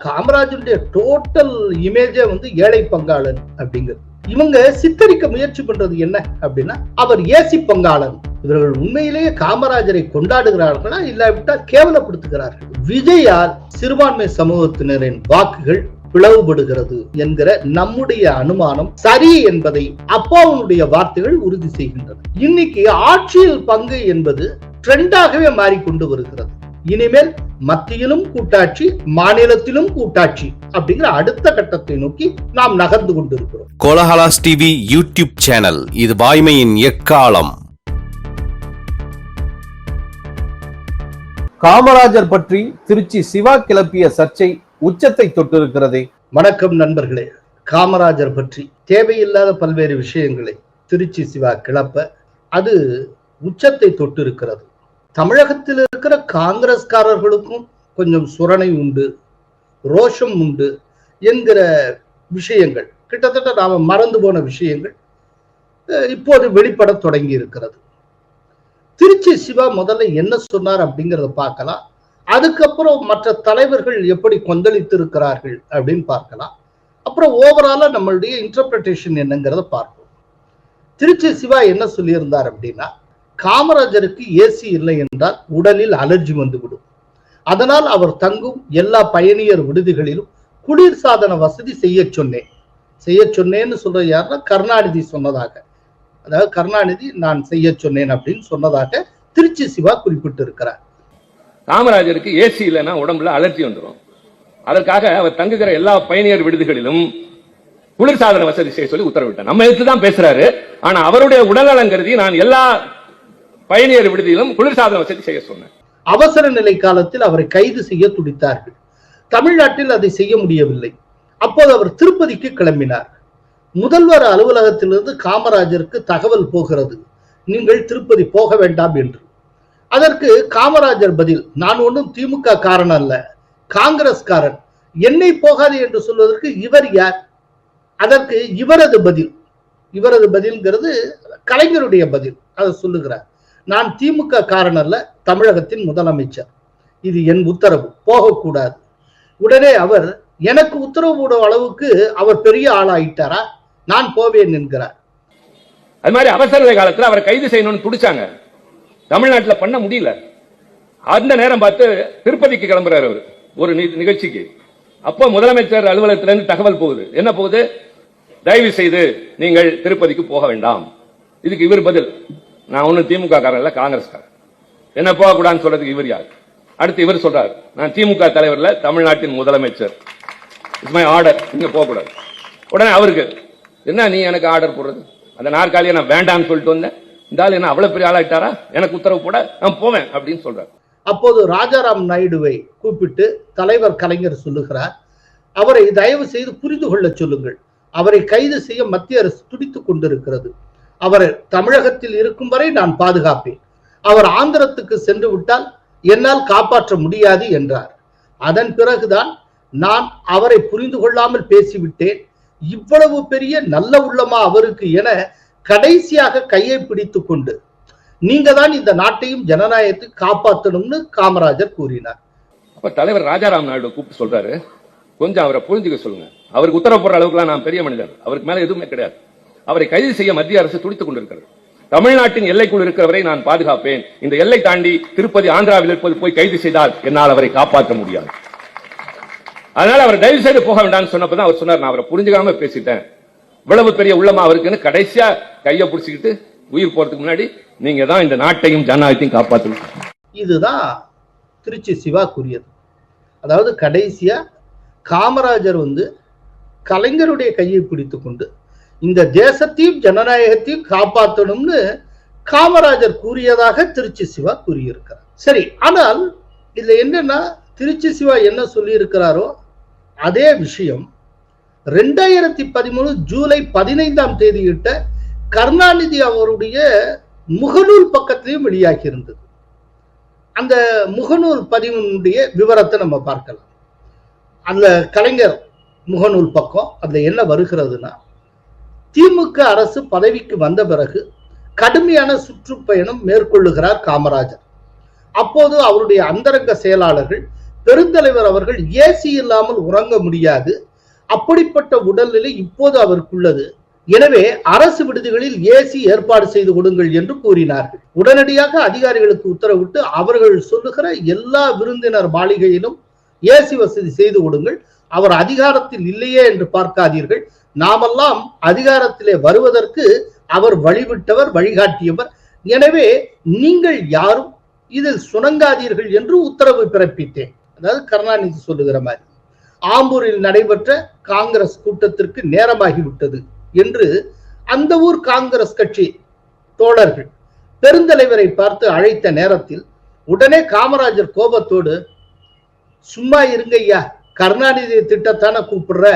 காமராஜருடைய total இமேஜே வந்து ஏழை பங்காளன் அப்படிங்கிறது. இவங்க சித்தரிக்க முயற்சி பண்றது என்ன அப்படின்னா அவர் ஏசி பங்காளன் இவர்கள் உண்மையிலேயே காமராஜரை கொண்டாடுகிறார்களா இல்லாவிட்டால் கேவலப்படுத்துகிறார்கள். விஜயால் சிறுபான்மை சமூகத்தினரின் வாக்குகள் பிளவுபடுகிறது என்கிற நம்முடைய அனுமானம் சரி என்பதை அப்பாவுடைய வார்த்தைகள் உறுதி செய்கின்றன. இன்னைக்கு ஆட்சியில் பங்கு என்பது ட்ரெண்டாகவே மாறிக்கொண்டு வருகிறது. இனிமேல் மத்தியிலும் கூட்டாட்சி மாநிலத்திலும் கூட்டாட்சி அப்படிங்கிற அடுத்த கட்டத்தை நோக்கி நாம் நகர்ந்து கொண்டிருக்கிறோம். கோலஹலாஸ் டிவி யூடியூப் சேனல் இது வாய்மையின் எக்காலம். காமராஜர் பற்றி திருச்சி சிவா கிளப்பிய சர்ச்சை உச்சத்தை தொட்டிருக்கிறதே. வணக்கம் நண்பர்களே. காமராஜர் பற்றி தேவையில்லாத பல்வேறு விஷயங்களை திருச்சி சிவா கிளப்ப அது உச்சத்தை தொட்டிருக்கிறது. தமிழகத்தில் இருக்கிற காங்கிரஸ்காரர்களுக்கும் கொஞ்சம் சுரணை உண்டு ரோஷம் உண்டு என்கிற விஷயங்கள். கிட்டத்தட்ட நாம மறந்து போன விஷயங்கள் இப்போது வெளிப்பட தொடங்கி இருக்கிறது. திருச்சி சிவா முதல்ல என்ன சொன்னார் அப்படிங்கிறத பார்க்கலாம். அதுக்கப்புறம் மற்ற தலைவர்கள் எப்படி கொந்தளித்து இருக்கிறார்கள் அப்படின்னு பார்க்கலாம். அப்புறம் ஓவராலா நம்மளுடைய இன்டர்பிரட்டேஷன் என்னங்கிறத பார்ப்போம். திருச்சி சிவா என்ன சொல்லியிருந்தார் அப்படின்னா காமராஜருக்கு ஏசி இல்லை என்றால் உடலில் அலர்ஜி வந்துவிடும். அதனால் அவர் தங்கும் எல்லா பயணியர் விடுதிகளிலும் குளிர்சாதன வசதி செய்ய சொன்னேன். செய்ய சொன்னேன்னு சொல்றது யாருன்னா கருணாநிதி சொன்னதாக. அதாவது கருணாநிதி நான் செய்ய சொன்னேன் அப்படின்னு சொன்னதாக திருச்சி சிவா குறிப்பிட்டு இருக்கிறார் காமராஜருக்கு ஏசி இல்லைன்னா உடம்புல அலர்ஜி வந்துடும் அதற்காக அவர் தங்குகிற எல்லா பயணியர் விடுதிகளிலும் குளிர்சாதன வசதி செய்ய சொல்லி உத்தரவிட்டார். நம்ம எடுத்து தான் பேசுறாரு. ஆனா அவருடைய உடல்நலம் கருதி நான் எல்லா பயணியர் விடுதியிலும் குளிர்சாதன வசதி செய்ய சொன்னேன். அவசர நிலை காலத்தில் அவரை கைது செய்ய துடித்தார்கள். தமிழ்நாட்டில் அதை செய்ய முடியவில்லை. அப்போது அவர் திருப்பதிக்கு கிளம்பினார். முதல்வர் அலுவலகத்திலிருந்து காமராஜருக்கு தகவல் போகிறது. நீங்கள் திருப்பதி போக வேண்டாம் என்று. அதற்கு காமராஜர் பதில் நான் ஒன்றும் திமுக காரன் அல்ல. காங்கிரஸ்காரன். என்னை போகாது என்று சொல்வதற்கு இவர் யார்? அதற்கு இவரது பதில் இவரது பதில்ங்கிறது கலைஞருடைய பதில். அதை சொல்லுகிறார். நான் திமுக காரன் அல்ல தமிழகத்தின் முதலமைச்சர். இது என் உத்தரவு. போகக்கூடாது. உடனே அவர் எனக்கு உத்தரவு போடும் அளவுக்கு அவர் பெரிய ஆளாயிட்டாரா? நான் போவேன் என்கிறார். அது மாதிரி அவசர காலத்தில் காலத்துல அவரை கைது செய்யணும்னு துடிச்சாங்க. தமிழ்நாட்டுல பண்ண முடியல. அந்த நேரம் பார்த்து திருப்பதிக்கு கிளம்புறாரு அவர் ஒரு நிகழ்ச்சிக்கு. அப்போ முதலமைச்சர் அலுவலகத்திலிருந்து தகவல் போகுது. என்ன போகுது? தயவு செய்து நீங்கள் திருப்பதிக்கு போக வேண்டாம். இதுக்கு இவர் பதில். நான் ஒண்ணு திமுக காரன் இல்ல காங்கிரஸ்காரன். என்ன போகக்கூடாதுன்னு சொல்றதுக்கு இவர் யார்? அடுத்து இவர் சொல்றாரு நான் திமுக தலைவர்ல தமிழ்நாட்டின் முதலமைச்சர். இட்ஸ் மை ஆர்டர் இங்க போகக்கூடாது. உடனே அவருக்கு என்ன நீ எனக்கு ஆர்டர் போடுறது? அந்த நாற்காலியை நான் வேண்டாம்னு சொல்லிட்டு வந்தேன். இந்த ஆள் என்ன அவ்வளவு பெரிய ஆளாயிட்டாரா? எனக்கு உத்தரவு போட நான் போவேன் அப்படின்னு சொல்றாரு. அப்போது ராஜாராம் நாயுடுவை கூப்பிட்டு தலைவர் கலைஞர் சொல்லுகிறார் அவரை தயவு செய்து புரிந்து கொள்ள சொல்லுங்கள். அவரை கைது செய்ய மத்திய அரசு துடித்துக் கொண்டிருக்கிறது. அவர் தமிழகத்தில் இருக்கும் வரை நான் பாதுகாப்பேன். அவர் ஆந்திரத்துக்கு சென்று விட்டால் என்னால் காப்பாற்ற முடியாது என்றார். அதன் பிறகுதான் நான் அவரை புரிந்து கொள்ளாமல் பேசிவிட்டேன். இவ்வளவு பெரிய நல்ல உள்ளமா அவருக்கு என கடைசியாக கையை பிடித்துக் கொண்டு நீங்க தான் இந்த நாட்டையும் ஜனநாயகத்தை காப்பாற்றணும்னு காமராஜர் கூறினார். அப்ப தலைவர் ராஜாராம் நாயுடு கூப்பிட்டு சொல்றாரு. கொஞ்சம் அவரை புரிஞ்சுக்க சொல்லுங்க. அவருக்கு உத்தரவு போடுற அளவுக்குலாம் நான் பெரிய மனிதர். அவருக்கு மேல எதுவுமே கிடையாது. அவரை கைது செய்ய மத்திய அரசு துடித்துக் கொண்டிருக்கிறது. தமிழ்நாட்டின் எல்லைக்குள் இருக்கிறவரை நான் பாதுகாப்பேன். இந்த எல்லை தாண்டி திருப்பதி ஆந்திராவில் இருப்பது போய் கைது செய்தால் என்னால் அவரை காப்பாற்ற முடியாது. அதனால அவர் தயவு செய்து போக வேண்டாம்னு சொன்னப்பதான் அவர் சொன்னார். நான் அவரை புரிஞ்சுக்காம பேசிட்டேன். இவ்வளவு பெரிய உள்ளமா அவருக்குன்னு கடைசியா கையை பிடிச்சிக்கிட்டு உயிர் போறதுக்கு முன்னாடி நீங்க தான் இந்த நாட்டையும் ஜனநாயகத்தையும் காப்பாற்றணும் இதுதான் திருச்சி சிவா கூறியது அதாவது கடைசியா காமராஜர் வந்து கலைஞருடைய கையை பிடித்துக் கொண்டு இந்த தேசத்தையும் ஜனநாயகத்தையும் காப்பாற்றணும்னு காமராஜர் கூறியதாக திருச்சி சிவா கூறியிருக்கிறார். சரி ஆனால் இதுல என்னன்னா திருச்சி சிவா என்ன சொல்லியிருக்கிறாரோ அதே விஷயம். ரெண்டாயிரத்தி பதிமூணு ஜூலை பதினைந்தாம் தேதியிட்ட கருணாநிதி அவருடைய முகநூல் பக்கத்திலையும் வெளியாகி இருந்தது அந்த முகநூல் பதிவினுடைய விவரத்தை நம்ம பார்க்கலாம். அந்த கலைஞர் முகநூல் பக்கம் அதுல என்ன வருகிறதுனா திமுக அரசு பதவிக்கு வந்த பிறகு கடுமையான சுற்றுப்பயணம் மேற்கொள்ளுகிறார் காமராஜர். அப்போது அவருடைய அந்தரங்க செயலாளர்கள் பெருந்தலைவர் அவர்கள் ஏசி இல்லாமல் உறங்க முடியாது. அப்படிப்பட்ட உடல்நிலை இப்போது அவருக்குள்ளது. எனவே அரசு விடுதிகளில் ஏசி ஏற்பாடு செய்து கொடுங்கள் என்று கூறினார்கள். உடனடியாக அதிகாரிகளுக்கு உத்தரவிட்டு அவர்கள் சொல்லுகிற எல்லா விருந்தினர் மாளிகையிலும் ஏசி வசதி செய்து கொடுங்கள். அவர் அதிகாரத்தில் இல்லையே என்று பார்க்காதீர்கள். நாமெல்லாம் அதிகாரத்திலே வருவதற்கு அவர் வழிவிட்டவர் வழிகாட்டியவர். எனவே நீங்கள் யாரும் இதில் சுணங்காதீர்கள் என்று உத்தரவு பிறப்பித்தேன். அதாவது கருணாநிதி சொல்லுகிற மாதிரி. ஆம்பூரில் நடைபெற்ற காங்கிரஸ் கூட்டத்திற்கு நேரமாகிவிட்டது என்று அந்த ஊர் காங்கிரஸ் கட்சி தோழர்கள் பெருந்தலைவரை பார்த்து அழைத்த நேரத்தில் உடனே காமராஜர் கோபத்தோடு சும்மா இருங்க ஐயா கருணாநிதி திட்டத்தானே கூப்பிடுற?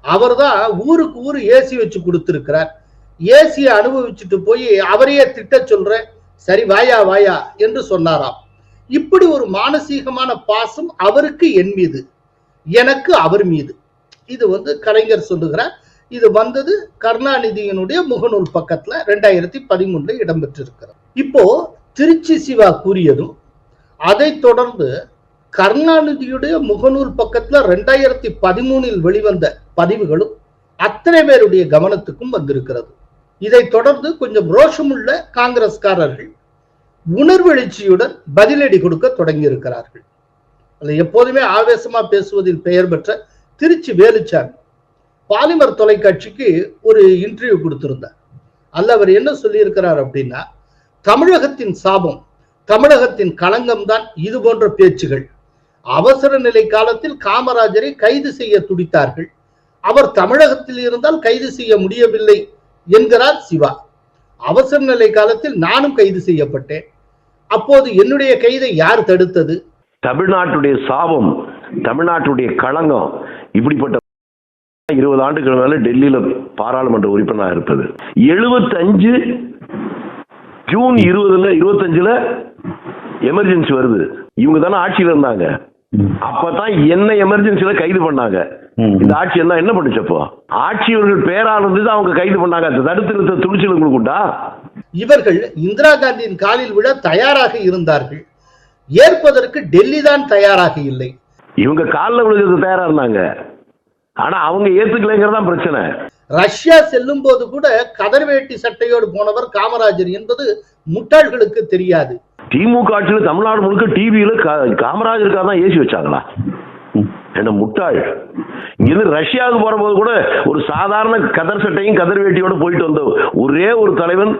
அவர்தான் ஊருக்கு ஊர் ஏசி வச்சு கொடுத்திருக்கிறார். ஏசியை அனுபவிச்சுட்டு போய் அவரையே திட்ட சொல்றேன். சரி வாயா வாயா என்று சொன்னாராம். இப்படி ஒரு மானசீகமான பாசம் அவருக்கு என் மீது. எனக்கு அவர் மீது. இது வந்து கலைஞர் சொல்லுகிறார். இது வந்தது கருணாநிதியினுடைய முகநூல் பக்கத்துல ரெண்டாயிரத்தி பதிமூணுல இடம்பெற்றிருக்கிறது. இப்போ திருச்சி சிவா கூறியதும் அதை தொடர்ந்து கருணாநிதியுடைய முகநூல் பக்கத்துல ரெண்டாயிரத்தி பதிமூணில் வெளிவந்த பதிவுகளும் அத்தனை பேருடைய கவனத்துக்கும் வந்திருக்கிறது. இதைத் தொடர்ந்து கொஞ்சம் ரோஷமுள்ள காங்கிரஸ்காரர்கள் உணர்வெழுச்சியுடன் பதிலடி கொடுக்க தொடங்கி இருக்கிறார்கள் அது எப்போதுமே ஆவேசமா பேசுவதில் பெயர் பெற்ற திருச்சி வேலுச்சாமி பாலிமர் தொலைக்காட்சிக்கு ஒரு இன்டர்வியூ கொடுத்திருந்தார். அல்ல அவர் என்ன சொல்லியிருக்கிறார் அப்படின்னா தமிழகத்தின் சாபம் தமிழகத்தின் களங்கம் தான் இது போன்ற பேச்சுகள். அவசர நிலை காலத்தில் காமராஜரை கைது செய்ய துடித்தார்கள். அவர் தமிழகத்தில் இருந்தால் கைது செய்ய முடியவில்லை என்கிறார் சிவா. அவசர நிலை காலத்தில் நானும் கைது செய்யப்பட்டேன். அப்போது என்னுடைய கைதை யார் தடுத்தது? தமிழ்நாட்டுடைய சாபம் தமிழ்நாட்டுடைய களங்கம் இப்படிப்பட்ட இருபது ஆண்டுகள் மேல டெல்லியில பாராளுமன்ற உறுப்பினராக இருப்பது எழுபத்தஞ்சு ஜூன் இருபதுல இருபத்தஞ்சுல எமர்ஜென்சி வருது. இவங்க தானே ஆட்சியில் இருந்தாங்க. அப்பதான் என்ன எமர்ஜென்சில கைது பண்ணாங்க. இந்த ஆட்சி எல்லாம் என்ன பண்ணுச்சு அப்போ? ஆட்சியவர்கள் பேரானது தான் அவங்க கைது பண்ணாங்க. தடுத்து நிறுத்த துணிச்சல் உங்களுக்கு உண்டா? இவர்கள் இந்திரா காந்தியின் காலில் விட தயாராக இருந்தார்கள். ஏற்பதற்கு டெல்லி தான் தயாராக இல்லை. இவங்க காலில் விழுகிறது தயாரா இருந்தாங்க. ஆனா அவங்க ஏத்துக்கலைங்கிறது பிரச்சனை. ரஷ்யா செல்லும் போது கூட கதர் வேட்டி சட்டையோடு போனவர் காமராஜர் என்பது முட்டாள்களுக்கு தெரியாது. திமுக ஆட்சியில் தமிழ்நாடு முழுக்க டிவியில காமராஜருக்காக தான் ஏசி வச்சாங்களா? என்ன முட்டாள். இங்கிருந்து ரஷ்யாவுக்கு போற போது கூட ஒரு சாதாரண கதர் சட்டையும் கதர் வேட்டியோட போயிட்டு வந்த ஒரே ஒரு தலைவன்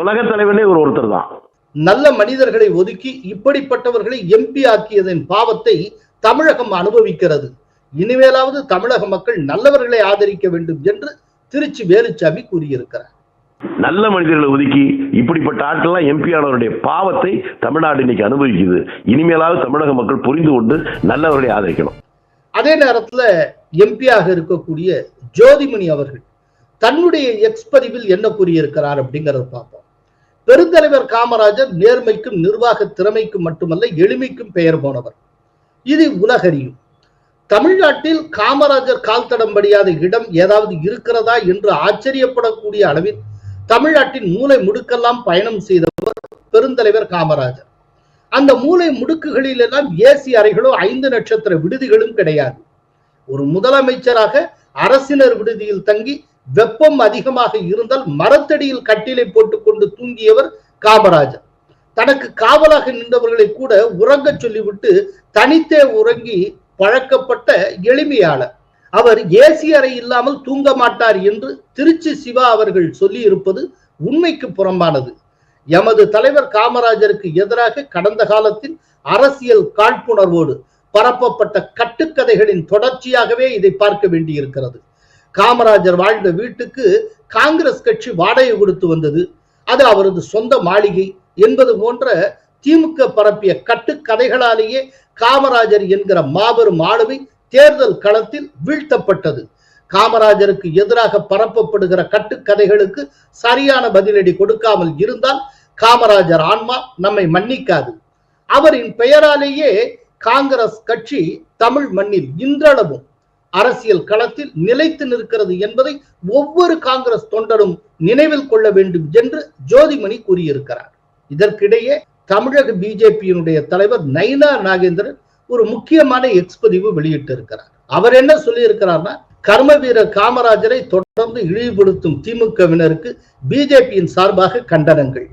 உலக தலைவனே ஒரு ஒருத்தர் தான். நல்ல மனிதர்களை ஒதுக்கி இப்படிப்பட்டவர்களை எம்பி ஆக்கியதன் பாவத்தை தமிழகம் அனுபவிக்கிறது. இனிமேலாவது தமிழக மக்கள் நல்லவர்களை ஆதரிக்க வேண்டும் என்று திருச்சி வேலுச்சாமி கூறியிருக்கிறார். நல்ல மனிதர்களை ஒதுக்கி இப்படிப்பட்ட ஆட்கள்லாம் எம்பி ஆனவருடைய பாவத்தை தமிழ்நாடு இன்னைக்கு அனுபவிக்குது. இனிமேலாவது தமிழக மக்கள் புரிந்து கொண்டு நல்லவர்களை ஆதரிக்கணும். அதே நேரத்துல எம்பியாக இருக்கக்கூடிய ஜோதிமணி அவர்கள் தன்னுடைய எக்ஸ்பதிவில் என்ன கூறியிருக்கிறார் அப்படிங்கறத பார்ப்போம். பெருந்தலைவர் காமராஜர் நேர்மைக்கும் நிர்வாக திறமைக்கும் மட்டுமல்ல எளிமைக்கும் பெயர் போனவர். இது உலகறியும். தமிழ்நாட்டில் காமராஜர் கால் தடம் படியாத இடம் ஏதாவது இருக்கிறதா என்று ஆச்சரியப்படக்கூடிய அளவில் தமிழ்நாட்டின் மூலை முடுக்கெல்லாம் பயணம் செய்தவர் பெருந்தலைவர் காமராஜர். அந்த மூலை முடுக்குகளில் எல்லாம் ஏசி அறைகளோ ஐந்து நட்சத்திர விடுதிகளும் கிடையாது. ஒரு முதலமைச்சராக அரசினர் விடுதியில் தங்கி வெப்பம் அதிகமாக இருந்தால் மரத்தடியில் கட்டிலை போட்டுக்கொண்டு தூங்கியவர் காமராஜர். தனக்கு காவலாக நின்றவர்களை கூட உறங்கச் சொல்லிவிட்டு தனித்தே உறங்கி பழக்கப்பட்ட எளிமையாளர். அவர் ஏசி அறை இல்லாமல் தூங்க மாட்டார் என்று திருச்சி சிவா அவர்கள் சொல்லி இருப்பது உண்மைக்கு புறம்பானது. எமது தலைவர் காமராஜருக்கு எதிராக கடந்த காலத்தில் அரசியல் காழ்ப்புணர்வோடு பரப்பப்பட்ட கட்டுக்கதைகளின் தொடர்ச்சியாகவே இதை பார்க்க வேண்டியிருக்கிறது. காமராஜர் வாழ்ந்த வீட்டுக்கு காங்கிரஸ் கட்சி வாடகை கொடுத்து வந்தது. அது அவரது சொந்த மாளிகை என்பது போன்ற திமுக பரப்பிய கட்டுக்கதைகளாலேயே காமராஜர் என்கிற மாபெரும் ஆளுமை தேர்தல் களத்தில் வீழ்த்தப்பட்டது. காமராஜருக்கு எதிராக பரப்பப்படுகிற கட்டுக்கதைகளுக்கு சரியான பதிலடி கொடுக்காமல் இருந்தால் காமராஜர் ஆன்மா நம்மை மன்னிக்காது. அவரின் பெயராலேயே காங்கிரஸ் கட்சி தமிழ் மண்ணில் இன்றளவும் அரசியல் களத்தில் நிலைத்து நிற்கிறது என்பதை ஒவ்வொரு காங்கிரஸ் தொண்டரும் நினைவில் கொள்ள வேண்டும் என்று ஜோதிமணி கூறியிருக்கிறார். இதற்கிடையே தமிழக பிஜேபியினுடைய தலைவர் நைனா நாகேந்திரன் ஒரு முக்கியமான எக்ஸ்பதிவு வெளியிட்டு இருக்கிறார் அவர் என்ன சொல்லி இருக்கிறார்னா கர்ம வீரர் காமராஜரை தொடர்ந்து இழிவுபடுத்தும் திமுகவினருக்கு பிஜேபியின் சார்பாக கண்டனங்கள்.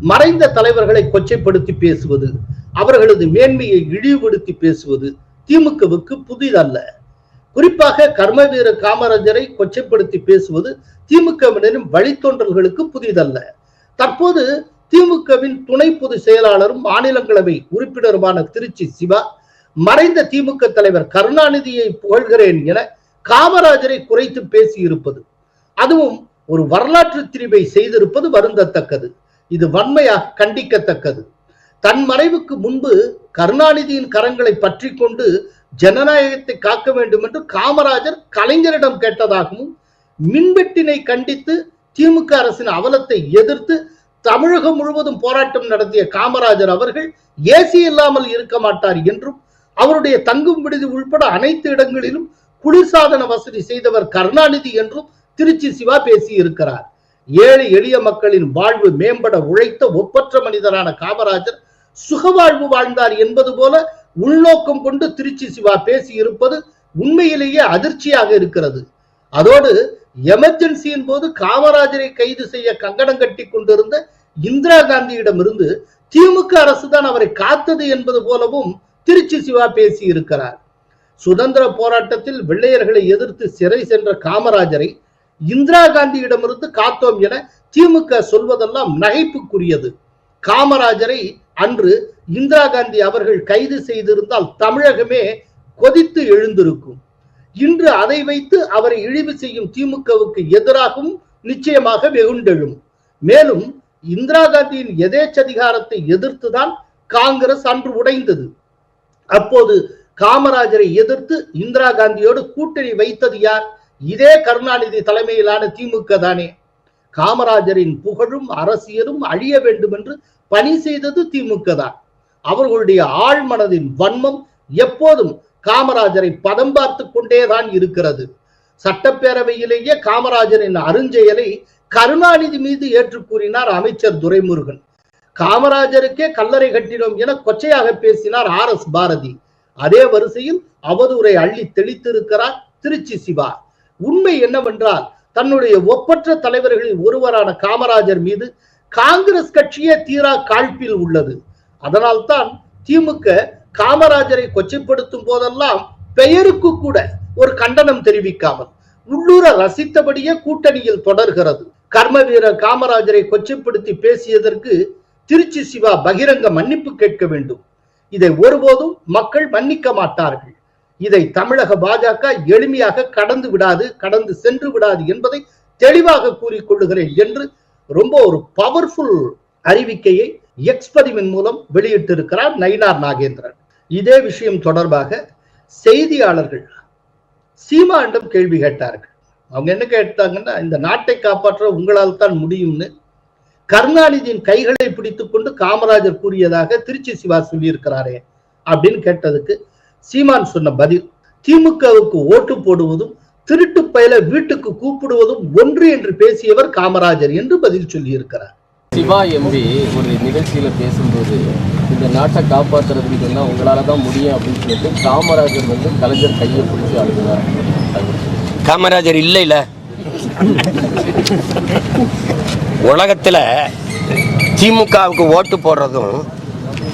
மறைந்த தலைவர்களை கொச்சைப்படுத்தி பேசுவது அவர்களது மேன்மையை இழிவுபடுத்தி பேசுவது திமுகவுக்கு புதிதல்ல. குறிப்பாக கர்ம வீரர் காமராஜரை கொச்சைப்படுத்தி பேசுவது திமுகவினரின் வழித்தோன்றல்களுக்கு புதிதல்ல. தற்போது திமுகவின் துணை பொதுச் செயலாளரும் மாநிலங்களவை உறுப்பினருமான திருச்சி சிவா மறைந்த திமுக தலைவர் கருணாநிதியை புகழ்கிறேன் என காமராஜரை குறைத்து பேசியிருப்பது. அதுவும் ஒரு வரலாற்று திரிவை செய்திருப்பது வருந்தத்தக்கது. இது வன்மையாக கண்டிக்கத்தக்கது. தன் மறைவுக்கு முன்பு கருணாநிதியின் கரங்களை பற்றி கொண்டு ஜனநாயகத்தை காக்க வேண்டும் என்று காமராஜர் கலைஞரிடம் கேட்டதாகவும் மின்வெட்டினை கண்டித்து திமுக அரசின் அவலத்தை எதிர்த்து தமிழகம் முழுவதும் போராட்டம் நடத்திய காமராஜர் அவர்கள் ஏசி இல்லாமல் இருக்க மாட்டார் என்றும் அவருடைய தங்கும் விடுதி உள்பட அனைத்து இடங்களிலும் குளிர்சாதன வசதி செய்தவர் கருணாநிதி என்றும் திருச்சி சிவா பேசி இருக்கிறார் ஏழை எளிய மக்களின் வாழ்வு மேம்பட உழைத்த ஒப்பற்ற மனிதரான காமராஜர் சுகவாழ்வு வாழ்ந்தார் என்பது போல உள்நோக்கம் கொண்டு திருச்சி சிவா பேசி இருப்பது உண்மையிலேயே அதிர்ச்சியாக இருக்கிறது. அதோடு எமர்ஜென்சியின் போது காமராஜரை கைது செய்ய கங்கடம் கட்டி கொண்டிருந்த இந்திரா காந்தியிடமிருந்து திமுக அரசுதான் அவரை காத்தது என்பது போலவும் திருச்சி சிவா பேசி இருக்கிறார். சுதந்திர போராட்டத்தில் வெள்ளையர்களை எதிர்த்து சிறை சென்ற காமராஜரை இந்திரா காந்தியிடமிருந்து காத்தோம் என திமுக சொல்வதெல்லாம் நகைப்புக்குரியது. காமராஜரை அன்று இந்திரா காந்தி அவர்கள் கைது செய்திருந்தால் தமிழகமே கொதித்து எழுந்திருக்கும். இன்று அதை வைத்து அவரை இழிவு செய்யும் திமுகவுக்கு எதிராகவும் நிச்சயமாக வெகுண்டெழும். மேலும் இந்திரா காந்தியின் எதேச்சதிகாரத்தை எதிர்த்துதான் காங்கிரஸ் அன்று உடைந்தது. அப்போது காமராஜரை எதிர்த்து இந்திரா காந்தியோடு கூட்டணி வைத்தது யார்? இதே கருணாநிதி தலைமையிலான திமுக தானே. காமராஜரின் புகழும் அரசியலும் அழிய வேண்டும் என்று பணி செய்தது திமுக தான். அவர்களுடைய ஆழ்மனதின் வன்மம் எப்போதும் காமராஜரை பதம் பார்த்து கொண்டேதான் இருக்கிறது. சட்டப்பேரவையிலேயே காமராஜரின் அருஞ்செயலை கருணாநிதி மீது ஏற்று கூறினார் அமைச்சர் துரைமுருகன். காமராஜருக்கே கல்லறை கட்டினோம் என கொச்சையாக பேசினார் ஆர் எஸ் பாரதி. அதே வரிசையில் அவதூரை அள்ளி தெளித்திருக்கிறார் திருச்சி சிவா. உண்மை என்னவென்றால் தன்னுடைய ஒப்பற்ற தலைவர்களில் ஒருவரான காமராஜர் மீது காங்கிரஸ் கட்சியே தீரா காழ்ப்பில் உள்ளது. அதனால்தான் திமுக காமராஜரை கொச்சைப்படுத்தும் போதெல்லாம் பெயருக்கு கூட ஒரு கண்டனம் தெரிவிக்காமல் உள்ளூர ரசித்தபடியே கூட்டணியில் தொடர்கிறது. கர்ம வீரர் காமராஜரை கொச்சைப்படுத்தி பேசியதற்கு திருச்சி சிவா பகிரங்க மன்னிப்பு கேட்க வேண்டும். இதை ஒருபோதும் மக்கள் மன்னிக்க மாட்டார்கள். இதை தமிழக பாஜக எளிமையாக கடந்து விடாது கடந்து சென்று விடாது என்பதை தெளிவாக கூறிக்கொள்ளுகிறேன் என்று ரொம்ப ஒரு பவர்ஃபுல் அறிவிக்கையை எக்ஸ்பதிவின் மூலம் வெளியிட்டிருக்கிறார் நயினார் நாகேந்திரன். இதே விஷயம் தொடர்பாக செய்தியாளர்கள் சீமாண்டம் கேள்வி கேட்டார்கள். அவங்க என்ன கேட்டாங்கன்னா இந்த நாட்டை காப்பாற்ற உங்களால் தான் முடியும்னு கருணாநிதியின் கைகளை பிடித்துக் கொண்டு காமராஜர் கூறியதாக திருச்சி சிவா சொல்லியிருக்கிறாரே அப்படின்னு கேட்டதுக்கு சீமான் சொன்ன பதில் திமுகவுக்கு ஓட்டு போடுவதும் திருட்டு பயல வீட்டுக்கு கூப்பிடுவதும் ஒன்று என்று பேசியவர் காமராஜர் என்று பதில் சொல்லியிருக்கிறார். சிவா எம்பி ஒரு நிகழ்ச்சியில் பேசும்போது இந்த நாட்டை காப்பாற்றுறதுன்னு சொன்னால் உங்களால தான் முடியும் அப்படின்னு சொல்லிட்டு காமராஜர் வந்து கலைஞர் கையை பிடிச்சி அழுகிறார் காமராஜர் இல்லை இல்ல உலகத்தில் திமுகவுக்கு ஓட்டு போடுறதும்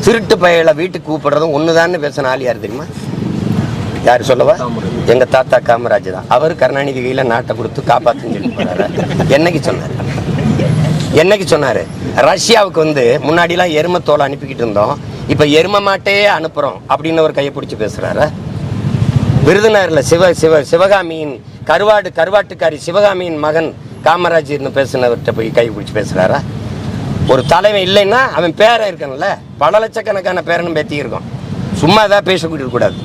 திருட்டு பயலை வீட்டுக்கு கூப்பிடுறதும் ஒண்ணுதான்னு பேசின ஆள் யார் தெரியுமா? யார் சொல்லவா? எங்கள் தாத்தா காமராஜர் தான். அவர் கருணாநிதி கையில் நாட்டை கொடுத்து காப்பாற்றுன்னு சொல்லி என்னைக்கு சொன்னார்? என்னைக்கு சொன்னார்? ரஷ்யாவுக்கு வந்து முன்னாடிலாம் எருமை தோலை அனுப்பிக்கிட்டு இருந்தோம். இப்போ எரும மாட்டே அனுப்புகிறோம் அப்படின்னு ஒரு கையை பிடிச்சி பேசுறாரு. சிவ சிவ சிவகாமியின் கருவாடு கருவாட்டுக்காரி சிவகாமியின் மகன் காமராஜர்னு பேசினவர்கிட்ட போய் கை பிடிச்சி பேசுறாரா? ஒரு தலைவன் இல்லைன்னா அவன் பேரை இருக்கணும்ல. பல லட்சக்கணக்கான பேரனும் பேத்தி இருக்கும். சும்மா ஏதாவது பேசக்கூடிய கூடாது.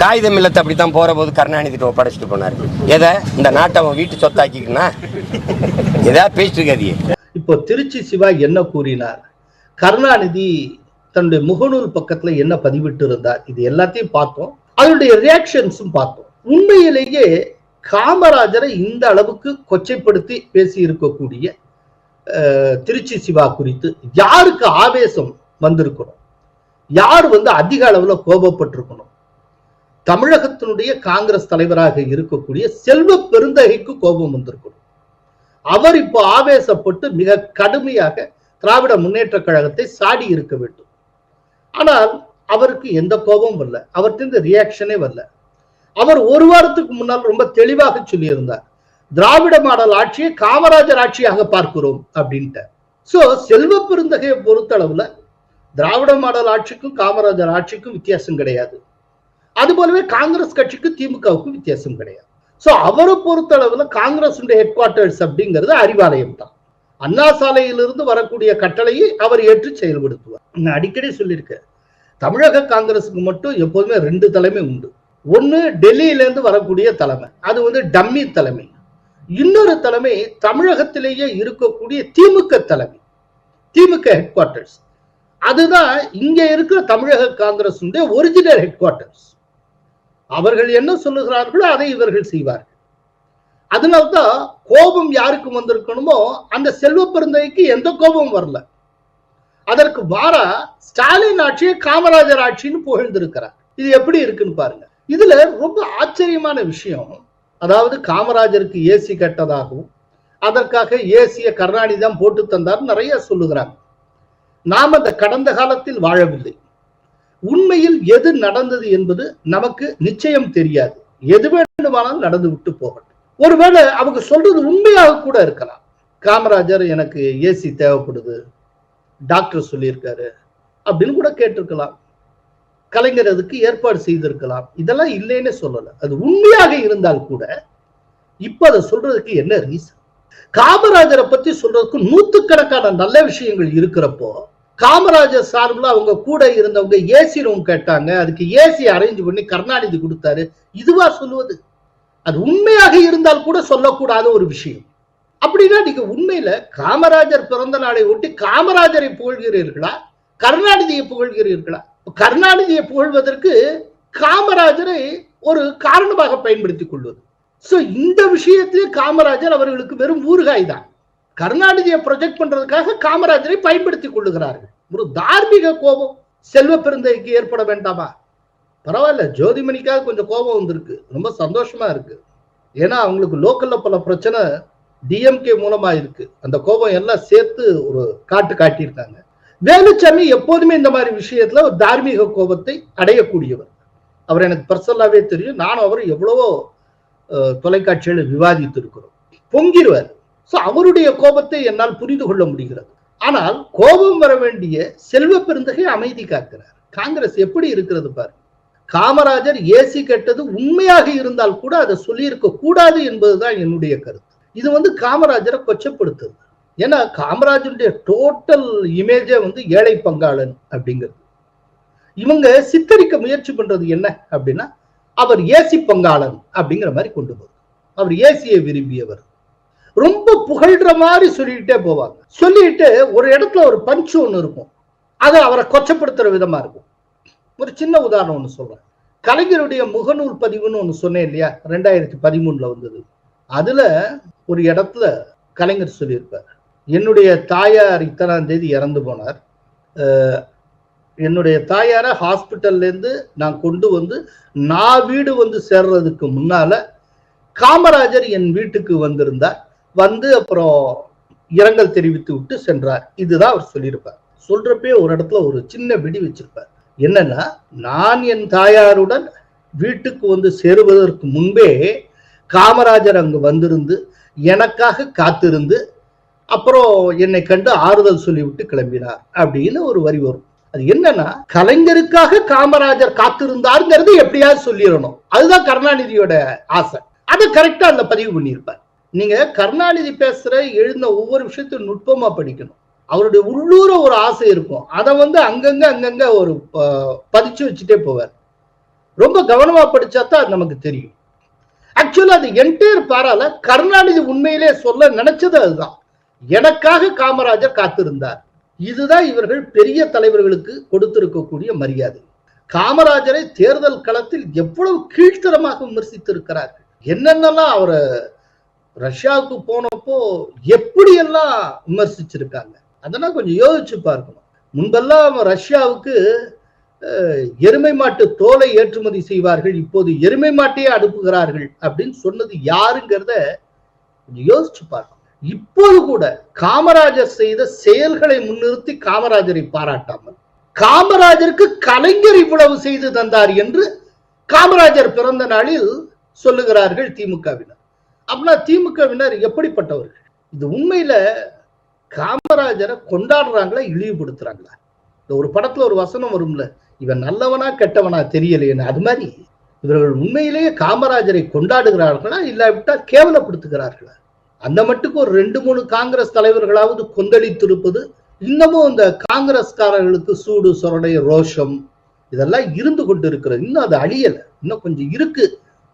காகிதம் இல்லத்தை அப்படித்தான் போகிற போது கருணாநிதிட்டு ஒப்படைச்சிட்டு போனார். எதை? இந்த நாட்டை அவன் வீட்டு சொத்தாக்கிக்கனா ஏதாவது பேசிட்டு இப்போ திருச்சி சிவா என்ன கூறினார்? கருணாநிதி தன்னுடைய முகநூல் பக்கத்துல என்ன பதிவிட்டு இருந்தார் இது எல்லாத்தையும் பார்த்தோம். அதனுடைய ரியாக்ஷன்ஸும் பார்த்தோம். உண்மையிலேயே காமராஜரை இந்த அளவுக்கு கொச்சைப்படுத்தி பேசி இருக்கக்கூடிய அஹ், திருச்சி சிவா குறித்து யாருக்கு ஆவேசம் வந்திருக்கணும்? யார் வந்து அதிக அளவுல கோபப்பட்டிருக்கணும்? தமிழகத்தினுடைய காங்கிரஸ் தலைவராக இருக்கக்கூடிய செல்வ பெருந்தகைக்கு கோபம் வந்திருக்கணும். அவர் இப்போ ஆவேசப்பட்டு மிக கடுமையாக திராவிட முன்னேற்ற கழகத்தை சாடி இருக்க வேண்டும். ஆனால் அவருக்கு எந்த கோபமும் வரல. அவர்கிட்ட ரியாக்ஷனே வரல. அவர் ஒரு வாரத்துக்கு முன்னால் ரொம்ப தெளிவாக சொல்லியிருந்தார். திராவிட மாடல் ஆட்சியை காமராஜர் ஆட்சியாக பார்க்கிறோம் அப்படின்ட்டு சோ செல்வ பெருந்தகையை பொறுத்தளவுல திராவிட மாடல் ஆட்சிக்கும் காமராஜர் ஆட்சிக்கும் வித்தியாசம் கிடையாது. அது போலவே காங்கிரஸ் கட்சிக்கு திமுகவுக்கும் வித்தியாசம் கிடையாது. சோ அவரை பொறுத்தளவுல காங்கிரஸ் ஹெட் குவார்டர்ஸ் அப்படிங்கிறது அறிவாலயம் தான் அண்ணா சாலையிலிருந்து வரக்கூடிய கட்டளையை அவர் ஏற்று செயல்படுத்துவார். நான் அடிக்கடி சொல்லியிருக்கேன். தமிழக காங்கிரஸுக்கு மட்டும் எப்போதுமே ரெண்டு தலைமை உண்டு. ஒன்னு டெல்லியிலேருந்து வரக்கூடிய தலைமை. அது வந்து டம்மி தலைமை. இன்னொரு தலைமை தமிழகத்திலேயே இருக்கக்கூடிய திமுக தலைமை. திமுக ஹெட் குவார்டர்ஸ் அதுதான் இங்க இருக்கிற தமிழக காங்கிரஸ் ஒரிஜினல் ஹெட் குவார்டர்ஸ் அவர்கள் என்ன சொல்லுகிறார்களோ அதை இவர்கள் செய்வார்கள். அதனால்தான் கோபம் யாருக்கு வந்திருக்கணுமோ அந்த செல்வ பெருந்தைக்கு எந்த கோபமும் வரல. அதற்கு மாறா ஸ்டாலின் ஆட்சியை காமராஜர் ஆட்சின்னு புகழ்ந்திருக்கிறார். இது எப்படி இருக்குன்னு பாருங்க. இதுல ரொம்ப ஆச்சரியமான விஷயம். அதாவது காமராஜருக்கு ஏசி கட்டதாகவும் அதற்காக ஏசிய கருணாநிதி தான் போட்டு தந்தார் நிறைய சொல்லுகிறாங்க. நாம் அந்த கடந்த காலத்தில் வாழவில்லை. உண்மையில் எது நடந்தது என்பது நமக்கு நிச்சயம் தெரியாது. எது வேண்டுமானாலும் நடந்து விட்டு போகட்டும். ஒருவேளை அவங்க சொல்றது உண்மையாக கூட இருக்கலாம். காமராஜர் எனக்கு ஏசி தேவைப்படுது டாக்டர் சொல்லியிருக்காரு அப்படின்னு கூட கேட்டிருக்கலாம். கலைஞர் அதுக்கு ஏற்பாடு செய்திருக்கலாம். இதெல்லாம் இல்லைன்னு சொல்லல. அது உண்மையாக இருந்தால் கூட இப்ப அதை சொல்றதுக்கு என்ன ரீசன் காமராஜரை பத்தி சொல்றதுக்கு நூத்துக்கணக்கான நல்ல விஷயங்கள் இருக்கிறப்போ காமராஜர் சார்பில் அவங்க கூட இருந்தவங்க ஏசி ரூம் கேட்டாங்க. அதுக்கு ஏசி அரேஞ்ச் பண்ணி கருணாநிதி கொடுத்தாரு. இதுவா சொல்லுவது? அது உண்மையாக இருந்தால் கூட சொல்லக்கூடாத ஒரு விஷயம். அப்படின்னா நீங்க உண்மையில காமராஜர் பிறந்த நாளை ஒட்டி காமராஜரை புகழ்கிறீர்களா? கருணாநிதியை புகழ்கிறீர்களா? கருணாநிதியை புகழ்வதற்கு காமராஜரை ஒரு காரணமாக பயன்படுத்திக் கொள்வது. ஸோ இந்த விஷயத்திலே காமராஜர் அவர்களுக்கு வெறும் ஊறுகாய் தான். கருணாநிதியை ப்ரொஜெக்ட் பண்றதுக்காக காமராஜரை பயன்படுத்திக் கொள்ளுகிறார்கள். ஒரு தார்மீக கோபம் செல்வ பெருந்தைக்கு ஏற்பட வேண்டாமா? பரவாயில்ல ஜோதிமணிக்காக கொஞ்சம் கோபம் வந்திருக்கு. ரொம்ப சந்தோஷமா இருக்கு. ஏன்னா அவங்களுக்கு லோக்கல்ல பல பிரச்சனை டிஎம்கே மூலமா இருக்கு. அந்த கோபம் எல்லாம் சேர்த்து ஒரு காட்டு காட்டியிருக்காங்க. வேலுச்சாமி எப்போதுமே இந்த மாதிரி விஷயத்துல ஒரு தார்மீக கோபத்தை அடையக்கூடியவர். அவர் எனக்கு பர்சனலாவே தெரியும். நானும் அவர் எவ்வளவோ தொலைக்காட்சியில் விவாதித்து இருக்கிறோம் பொங்கிடுவார். ஸோ அவருடைய கோபத்தை என்னால் புரிந்து கொள்ள முடிகிறது. ஆனால் கோபம் வர வேண்டிய செல்வ பெருந்தகை அமைதி காக்கிறார். காங்கிரஸ் எப்படி இருக்கிறது பாரு? காமராஜர் ஏசி கெட்டது உண்மையாக இருந்தால் கூட அதை சொல்லியிருக்க கூடாது என்பதுதான் என்னுடைய கருத்து. இது வந்து காமராஜரை கொச்சப்படுத்துது. ஏன்னா காமராஜருடைய டோட்டல் இமேஜே வந்து ஏழை பங்காளன் அப்படிங்கிறது. இவங்க சித்தரிக்க முயற்சி பண்றது என்ன அப்படின்னா அவர் ஏசி பங்காளன் அப்படிங்கிற மாதிரி கொண்டு போவார் அவர் ஏசியை விரும்பியவர். ரொம்ப புகழ்ற மாதிரி சொல்லிக்கிட்டே போவாங்க. சொல்லிட்டு ஒரு இடத்துல ஒரு பஞ்சு ஒன்று இருக்கும். அது அவரை கொச்சப்படுத்துற விதமா இருக்கும். ஒரு சின்ன உதாரணம் ஒன்று சொல்றேன். கலைஞருடைய முகநூல் பதிவுன்னு ஒன்று சொன்னேன் இல்லையா? ரெண்டாயிரத்தி பதிமூணுல வந்தது. அதுல ஒரு இடத்துல கலைஞர் சொல்லியிருப்பார். என்னுடைய தாயார் இத்தனாம் தேதி இறந்து போனார். என்னுடைய தாயாரை ஹாஸ்பிட்டல்லேருந்து நான் கொண்டு வந்து நான் வீடு வந்து சேர்றதுக்கு முன்னால காமராஜர் என் வீட்டுக்கு வந்திருந்தார். வந்து அப்புறம் இரங்கல் தெரிவித்து விட்டு சென்றார். இதுதான் அவர் சொல்லியிருப்பார். சொல்றப்பே ஒரு இடத்துல ஒரு சின்ன விடி வச்சிருப்பார். என்னன்னா நான் என் தாயாருடன் வீட்டுக்கு வந்து சேருவதற்கு முன்பே காமராஜர் அங்கு வந்திருந்து எனக்காக காத்திருந்து அப்புறம் என்னை கண்டு ஆறுதல் சொல்லிவிட்டு கிளம்பினார். அப்படின்னு ஒரு வரி வரும். அது என்னன்னா கலைஞருக்காக காமராஜர் காத்திருந்தாருங்கிறது எப்படியாவது சொல்லிடணும். அதுதான் கருணாநிதியோட ஆசை. அதை கரெக்டா அந்த பதிவு பண்ணியிருப்பார். நீங்க கருணாநிதி பேசுற எழுந்த ஒவ்வொரு விஷயத்தையும் நுட்பமா படிக்கணும். அவருடைய உள்ளூர ஒரு ஆசை இருக்கும். அதை வந்து அங்கங்க அங்கங்க ஒரு பதிச்சு வச்சுட்டே போவார். ரொம்ப கவனமா படிச்சா தான் நமக்கு தெரியும். ஆக்சுவலா அது என்டையர் பாரால கருணாநிதி உண்மையிலே சொல்ல நினைச்சது அதுதான். எனக்காக காமராஜர் காத்திருந்தார். இதுதான் இவர்கள் பெரிய தலைவர்களுக்கு கொடுத்திருக்கக்கூடிய மரியாதை. காமராஜரை தேர்தல் களத்தில் எவ்வளவு கீழ்த்தரமாக விமர்சித்திருக்கிறார்கள். என்னென்னலாம் அவரை ரஷ்யாவுக்கு போனப்போ எப்படியெல்லாம் விமர்சிச்சிருக்காங்க? அதெல்லாம் கொஞ்சம் யோசிச்சு பார்க்கணும். முன்பெல்லாம் ரஷ்யாவுக்கு எருமை மாட்டு தோலை ஏற்றுமதி செய்வார்கள். இப்போது எருமை மாட்டையே அனுப்புகிறார்கள் அப்படின்னு சொன்னது யாருங்கிறத கொஞ்சம் யோசிச்சு பார்க்கணும். இப்போது கூட காமராஜர் செய்த செயல்களை முன்னிறுத்தி காமராஜரை பாராட்டாமல் காமராஜருக்கு கலைஞர் இவ்வளவு செய்து தந்தார் என்று காமராஜர் பிறந்த நாளில் சொல்லுகிறார்கள் திமுகவினர். அப்படின்னா திமுகவினர் எப்படிப்பட்டவர்கள்? இது உண்மையில காமராஜரை கொண்டாடுறாங்களா இழிவுபடுத்துறாங்களா? இந்த ஒரு படத்துல ஒரு வசனம் வரும்ல இவன் நல்லவனா கெட்டவனா தெரியலையேன்னு. அது மாதிரி இவர்கள் உண்மையிலேயே காமராஜரை கொண்டாடுகிறார்களா இல்லாவிட்டால் கேவலப்படுத்துகிறார்களா? அந்த மட்டுக்கு ஒரு ரெண்டு மூணு காங்கிரஸ் தலைவர்களாவது கொந்தளித்திருப்பது இன்னமும் இந்த காங்கிரஸ்காரர்களுக்கு சூடு சொரணை ரோஷம் இதெல்லாம் இருந்து கொண்டு இருக்கிறது இன்னும் அது அழியல. இன்னும் கொஞ்சம் இருக்கு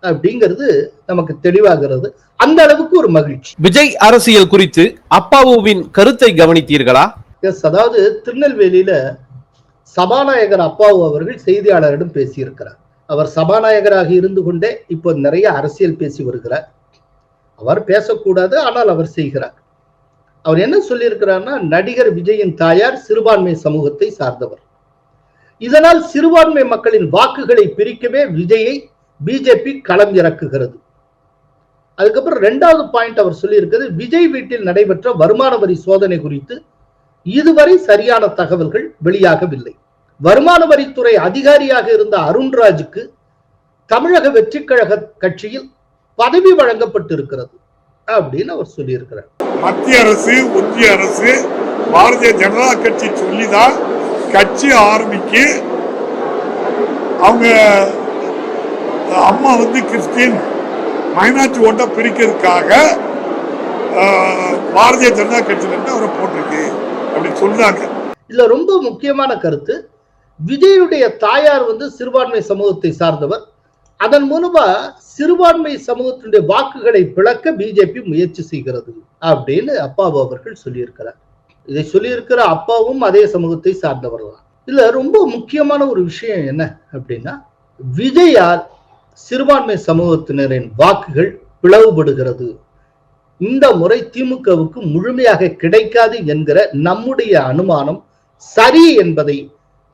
அப்படிங்கிறது நமக்கு தெளிவாகிறது. அந்த அளவுக்கு ஒரு மகிழ்ச்சி. விஜய் அரசியல் குறித்து அப்பாவுவின் கருத்தை கவனித்தீர்களா? எஸ் அதாவது திருநெல்வேலியில சபாநாயகர் அப்பாவு அவர்கள் செய்தியாளரிடம் பேசியிருக்கிறார். அவர் சபாநாயகராக இருந்து கொண்டே இப்போ நிறைய அரசியல் பேசி வருகிறார். அவர் பேசக்கூடாது ஆனால் அவர் செய்கிறார். அவர் என்ன சொல்லியிருக்கிறார்னா நடிகர் விஜயின் தாயார் சிறுபான்மை சமூகத்தை சார்ந்தவர். இதனால் சிறுபான்மை மக்களின் வாக்குகளை பிரிக்கவே விஜயை பிஜேபி களம் இறக்குகிறது. அதுக்கப்புறம் ரெண்டாவது பாயிண்ட் அவர் சொல்லியிருக்கிறது விஜய் வீட்டில் நடைபெற்ற வருமான வரி சோதனை குறித்து இதுவரை சரியான தகவல்கள் வெளியாகவில்லை. வருமான வரித்துறை அதிகாரியாக இருந்த அருண்ராஜுக்கு தமிழக வெற்றி கழக கட்சியில் பதவி வழங்கப்பட்டிருக்கிறது அப்படின்னு அவர் சொல்லியிருக்கிறார். மத்திய அரசு ஒன்றிய அரசு பாரதிய ஜனதா கட்சி சொல்லிதான் கட்சி ஆரம்பிக்க. அவங்க அம்மா வந்து கிறிஸ்டின் மைனாரிட்டி ஓட்டை பிரிக்கிறதுக்காக பாரதிய ஜனதா கட்சியில இருந்து அவரை போட்டிருக்கு அப்படின்னு சொல்றாங்க. இதுல ரொம்ப முக்கியமான கருத்து விஜயுடைய தாயார் வந்து சிறுபான்மை சமூகத்தை சார்ந்தவர் அதன் மூலமா சிறுபான்மை சமூகத்தினுடைய வாக்குகளை பிளக்க பிஜேபி முயற்சி செய்கிறது அப்படின்னு அப்பாவு அவர்கள் சொல்லியிருக்கிறார். இதை சொல்லியிருக்கிற அப்பாவும் அதே சமூகத்தை சார்ந்தவர் தான். இதுல ரொம்ப முக்கியமான ஒரு விஷயம் என்ன அப்படின்னா விஜயால் சிறுபான்மை சமூகத்தினரின் வாக்குகள் பிளவுபடுகிறது. இந்த முறை திமுகவுக்கு முழுமையாக கிடைக்காது என்கிற நம்முடைய அனுமானம் சரி என்பதை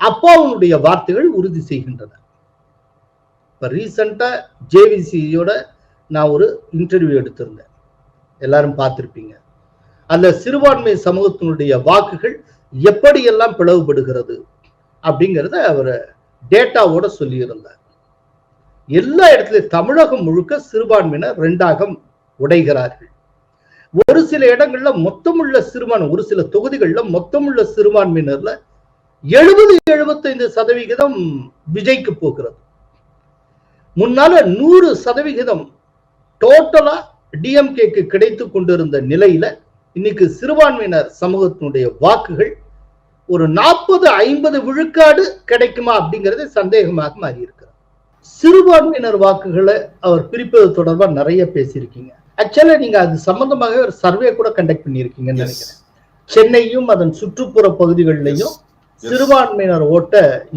அப்பாவுடைய வார்த்தைகள் உறுதி செய்கின்றன. இப்போ ரீசண்டாக ஜேவிசியோட நான் ஒரு இன்டர்வியூ எடுத்திருந்தேன். எல்லாரும் பார்த்திருப்பீங்க. அந்த சிறுபான்மை சமூகத்தினுடைய வாக்குகள் எப்படியெல்லாம் பிளவுபடுகிறது அப்படிங்கிறத அவர் டேட்டாவோட சொல்லியிருந்தார். எல்லா இடத்துலயும் தமிழகம் முழுக்க சிறுபான்மையினர் ரெண்டாக உடைகிறார்கள். ஒரு சில இடங்கள்ல மொத்தமுள்ள சிறுபான்மை ஒரு சில தொகுதிகள்ல மொத்தமுள்ள சிறுபான்மையினர்ல எழுபது எழுபத்தைந்து சதவிகிதம் விஜய்க்கு போகிறது. முன்னால நூறு சதவிகிதம் டோட்டலா டிஎம்கேக்கு கிடைத்து கொண்டிருந்த நிலையில இன்னைக்கு சிறுபான்மையினர் சமூகத்தினுடைய வாக்குகள் ஒரு நாற்பது ஐம்பது விழுக்காடு கிடைக்குமா அப்படிங்கிறது சந்தேகமாக மாறி இருக்கிறது சிறுபான்மையினர் வாக்குகளை அவர் பிரிப்பது தொடர்பா நிறைய பேசியிருக்கீங்க. ஆக்சுவலா நீங்க அது சம்பந்தமாக ஒரு சர்வே கூட கண்டக்ட் பண்ணியிருக்கீங்கன்னு நினைக்கிறேன். சென்னையும் அதன் சுற்றுப்புற பகுதிகளிலையும் சிறுபான்மையினர் ஓட்ட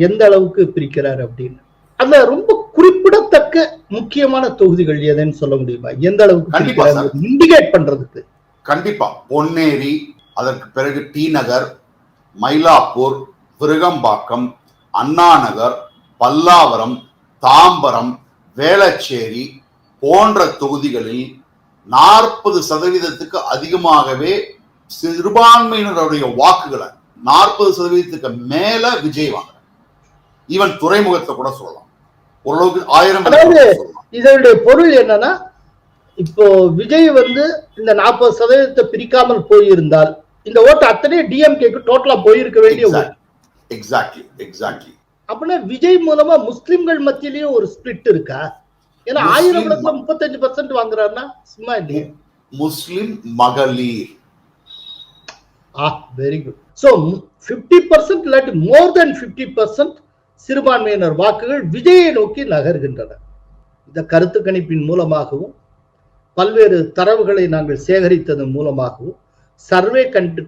எந்த அளவுக்கு பிரிக்கிறார் அப்படின்னு. அதுல ரொம்ப குறிப்பிடத்தக்க முக்கியமான தொகுதிகள் எதுன்னு சொல்ல முடியுமா? எந்த அளவுக்கு இண்டிகேட் பண்றதுக்கு? கண்டிப்பா. பொன்னேரி அதற்கு பிறகு டி நகர் மயிலாப்பூர் விருகம்பாக்கம் அண்ணா நகர் பல்லாவரம் தாம்பரம் வேளச்சேரி போன்ற தொகுதிகளில் நாற்பது சதவீதத்துக்கு அதிகமாகவே சிறுபான்மையினருடைய வாக்குகளை நாற்பது சதவீதத்துக்கு மேல விஜய் வாங்குறார். ஈவன் துறைமுகத்தை கூட சொல்லலாம். ஓரளவுக்கு ஆயிரம் அதாவது இதனுடைய பொருள் என்னன்னா இப்போ விஜய் வந்து இந்த நாற்பது சதவீதத்தை பிரிக்காமல் போயிருந்தால் இந்த ஓட்டு அத்தனை டிஎம்கேக்கு டோட்டலா போயிருக்க வேண்டிய எக்ஸாக்ட்லி எக்ஸாக்ட்லி அப்படின்னா விஜய் மூலமா முஸ்லிம்கள் மத்தியிலயும் ஒரு ஸ்பிளிட் இருக்கா? ஏன்னா ஆயிரம் இடத்துல முப்பத்தஞ்சு பர்சன்ட் வாங்குறாருன்னா சும்மா இல்லையே. முஸ்லிம் மகளிர். ஆ very good so fifty percent இல்லாட்டி மோர் தென் ஃபிஃப்டி பர்சன்ட் சிறுபான்மையினர் வாக்குகள் விஜயை நோக்கி நகர்கின்றன. இந்த கருத்து கணிப்பின் மூலமாகவும் பல்வேறு தரவுகளை நாங்கள் சேகரித்ததன் மூலமாகவும் சர்வே கண்டு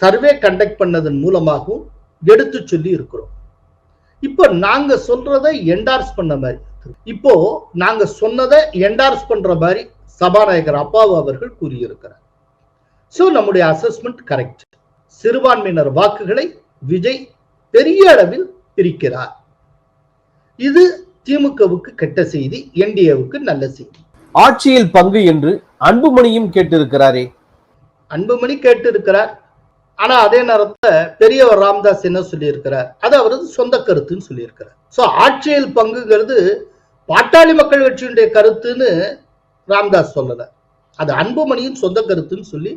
சர்வே கண்டக்ட் பண்ணதன் மூலமாகவும் எடுத்து சொல்லி இருக்கிறோம். இப்போ நாங்க சொல்றதை என்டார்ஸ் பண்ண மாதிரி. இப்போ நாங்க சொன்னதை என்டார்ஸ் பண்ற மாதிரி சபாநாயகர் அப்பாவு அவர்கள் கூறியிருக்கிறார். ஸோ நம்முடைய அசஸ்மெண்ட் கரெக்ட் சிறுபான்மையினர் வாக்குகளை விஜய் பெரிய அளவில் பிரிக்கிறார். இது திமுகவுக்கு கெட்ட செய்தி என்டிஏவுக்கு நல்ல செய்தி. ஆட்சியில் பங்கு என்று அன்புமணியும் கேட்டிருக்கிறாரே. அன்புமணி கேட்டு இருக்கிறார் ஆனா அதே நேரத்துல பெரியவர் ராமதாஸ் என்ன சொல்லியிருக்கிறார்? அது அவரது சொந்த கருத்துன்னு சொல்லியிருக்கிறார். சோ ஆட்சியில் பங்குங்கிறது பாட்டாளி மக்கள் கட்சியினுடைய கருத்துன்னு ராமதாஸ் சொல்லல. அது அன்புமணியின் சொந்த கருத்துன்னு சொல்லி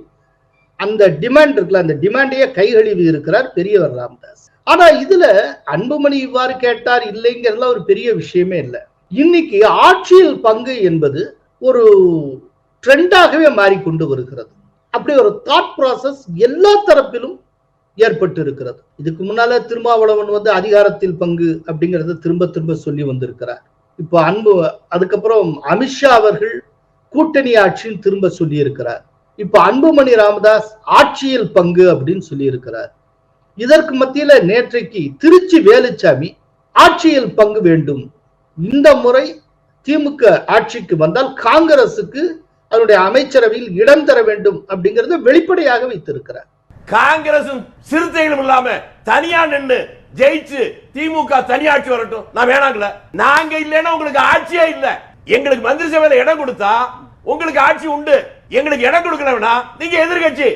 அந்த டிமாண்ட் இருக்குல்ல அந்த டிமாண்டையே கைகழுவி இருக்கிறார் பெரியவர் ராமதாஸ். ஆனா இதுல அன்புமணி இவ்வாறு கேட்டார் இல்லைங்கிறதுல ஒரு பெரிய விஷயமே இல்லை. இன்னைக்கு ஆட்சியில் பங்கு என்பது ஒரு ட்ரெண்டாகவே மாறிக்கொண்டு வருகிறது. அப்படி ஒரு தாட் ப்ராசஸ் எல்லா தரப்பிலும் ஏற்பட்டு இருக்கிறது இதுக்கு முன்னால திருமாவளவன் வந்து அதிகாரத்தில் பங்கு அப்படிங்கறத திரும்ப திரும்ப சொல்லி வந்திருக்கிறார். இப்போ அன்பு அதுக்கப்புறம் அமித்ஷா அவர்கள் கூட்டணி ஆட்சின்னு திரும்ப சொல்லி இருக்கிறார் இப்ப அன்புமணி ராமதாஸ் ஆட்சியில் பங்கு அப்படின்னு சொல்லி இருக்கிறார் இதற்கு மத்தியில நேற்றைக்கு திருச்சி வேலுச்சாமி ஆட்சியில் பங்கு வேண்டும். இந்த முறை திமுக ஆட்சிக்கு வந்தால் காங்கிரசுக்கு அதனுடைய அமைச்சரவையில் இடம் தர வேண்டும் அப்படிங்கறத வெளிப்படையாக வைத்திருக்கிறார். காங்கிரசும் சிறுத்தைகளும் இல்லாம தனியா நின்னு ஜெயிச்சு திமுக தனியாட்சி வரட்டும். நான் வேணாங்கல. நாங்க இல்லைன்னா உங்களுக்கு ஆட்சியே இல்ல. எங்களுக்கு மந்திரி சபையில இடம் கொடுத்தா உங்களுக்கு ஆட்சி உண்டு. எங்களுக்கு இடம் கொடுக்கலன்னா நீங்க எதிர்கட்சி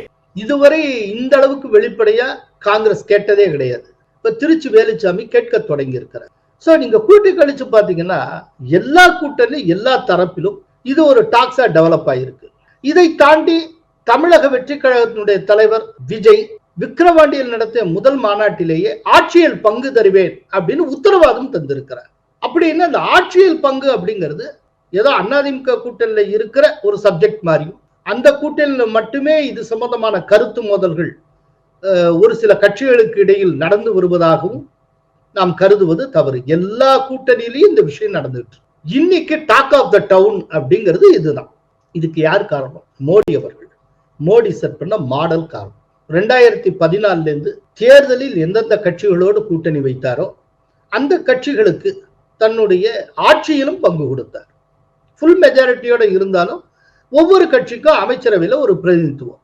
இதுவரை இந்த அளவுக்கு வெளிப்படையா காங்கிரஸ் கேட்டதே கிடையாது. இப்ப திருச்சி வேலுச்சாமி கேட்க தொடங்கி இருக்கிறார் சோ நீங்க கூட்டி கழிச்சு பாத்தீங்கன்னா எல்லா கூட்டணி எல்லா தரப்பிலும் இது ஒரு டாக்ஸா டெவலப் ஆயிருக்கு. இதை தாண்டி தமிழக வெற்றி கழகத்தினுடைய தலைவர் விஜய் விக்கிரவாண்டியில் நடத்திய முதல் மாநாட்டிலேயே ஆட்சியில் பங்கு தருவேன் அப்படின்னு உத்தரவாதம் தந்திருக்கிறார். அப்படின்னு அந்த ஆட்சியில் பங்கு அப்படிங்கிறது ஏதோ அண்ணாதிமுக கூட்டணியில இருக்கிற ஒரு சப்ஜெக்ட் மாதிரியும் அந்த கூட்டணியில மட்டுமே இது சம்பந்தமான கருத்து மோதல்கள் ஒரு சில கட்சிகளுக்கு இடையில் நடந்து வருவதாகவும் நாம் கருதுவது தவறு. எல்லா கூட்டணியிலையும் இந்த விஷயம் நடந்துட்டு இன்னைக்கு டாக் ஆஃப் த டவுன் அப்படிங்கிறது இதுதான். இதுக்கு யார் காரணம்? மோடி அவர்கள். மோடி செட் பண்ண மாடல் காரணம். ரெண்டாயிரத்தி பதினாலுல இருந்து தேர்தலில் எந்தெந்த கட்சிகளோடு கூட்டணி வைத்தாரோ அந்த கட்சிகளுக்கு தன்னுடைய ஆட்சியிலும் பங்கு கொடுத்தார். ஃபுல் மெஜாரிட்டியோட இருந்தாலும் ஒவ்வொரு கட்சிக்கும் அமைச்சரவையில் ஒரு பிரதிநிதித்துவம்.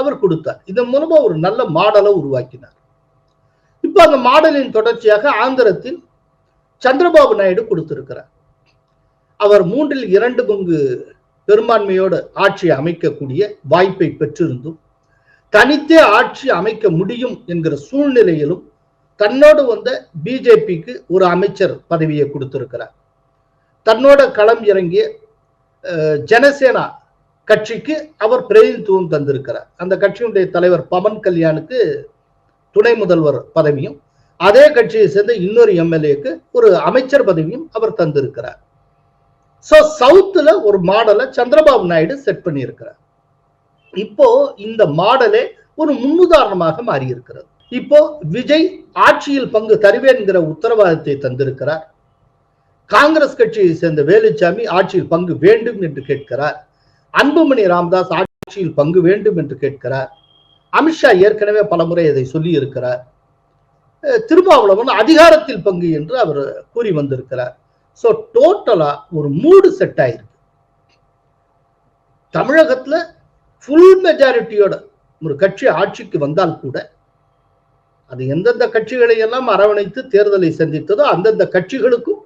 அவர் கொடுத்தார். இதன் மூலமா ஒரு நல்ல மாடலை உருவாக்கினார். இப்ப அந்த மாடலின் தொடர்ச்சியாக ஆந்திரத்தில் சந்திரபாபு நாயுடு கொடுத்திருக்கிறார். அவர் மூன்றில் இரண்டு பங்கு பெரும்பான்மையோடு ஆட்சி அமைக்கக்கூடிய வாய்ப்பை பெற்றிருந்தும் தனித்தே ஆட்சி அமைக்க முடியும் என்கிற சூழ்நிலையிலும் தன்னோடு வந்த பிஜேபிக்கு ஒரு அமைச்சர் பதவியை கொடுத்திருக்கிறார். தன்னோட களம் இறங்கிய ஜனசேனா கட்சிக்கு அவர் பிரதிநிதித்துவம் தந்திருக்கிறார். அந்த கட்சியினுடைய தலைவர் பவன் கல்யாணுக்கு துணை முதல்வர் பதவியும் அதே கட்சியை சேர்ந்த இன்னொரு எம்எல்ஏக்கு ஒரு அமைச்சர் பதவியும் அவர் தந்திருக்கிறார். சோ சவுத்துல ஒரு மாடலை சந்திரபாபு நாயுடு செட் பண்ணியிருக்கிறார். இப்போ இந்த மாடலே ஒரு முன்னுதாரணமாக மாறியிருக்கிறது. இப்போ விஜய் ஆட்சியில் பங்கு தருவேன்கிற உத்தரவாதத்தை தந்திருக்கிறார். காங்கிரஸ் கட்சியை சேர்ந்த வேலுச்சாமி ஆட்சியில் பங்கு வேண்டும் என்று கேட்கிறார். அன்புமணி ராம்தாஸ் ஆட்சியில் பங்கு வேண்டும் என்று கேட்கிறார். அமித்ஷா ஏற்கனவே பலமுறை அதை சொல்லி இருக்கிறார் திருமாவளவன் அதிகாரத்தில் பங்கு என்று அவர் கூறி வந்திருக்கிறார். சோ டோட்டலா ஒரு மூடு செட் ஆயிருக்கு. தமிழகத்துல ஃபுல் மெஜாரிட்டியோட ஒரு கட்சி ஆட்சிக்கு வந்தால் கூட அது எந்தெந்த கட்சிகளை எல்லாம் அரவணைத்து தேர்தலை சந்தித்ததோ அந்தந்த கட்சிகளுக்கும்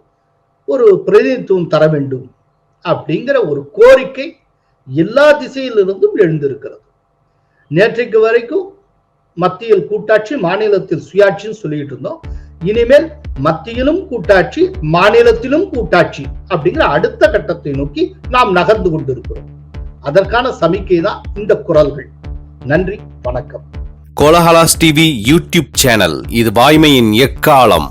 ஒரு பிரதிநிதித்துவம் தர வேண்டும் அப்படிங்கிற ஒரு கோரிக்கை எல்லா திசையிலிருந்தும் எழுந்திருக்கிறது. நேற்றைக்கு வரைக்கும் மத்தியில் கூட்டாட்சி மாநிலத்தில் சுயாட்சின்னு சொல்லிட்டு இருந்தோம். இனிமேல் மத்தியிலும் கூட்டாட்சி மாநிலத்திலும் கூட்டாட்சி அப்படிங்கிற அடுத்த கட்டத்தை நோக்கி நாம் நகர்ந்து கொண்டிருக்கிறோம். அதற்கான சமிக்கை தான் இந்த குரல்கள். நன்றி வணக்கம். கோலஹலாஸ் டிவி யூடியூப் சேனல் இது வாய்மையின் எக்காலம்.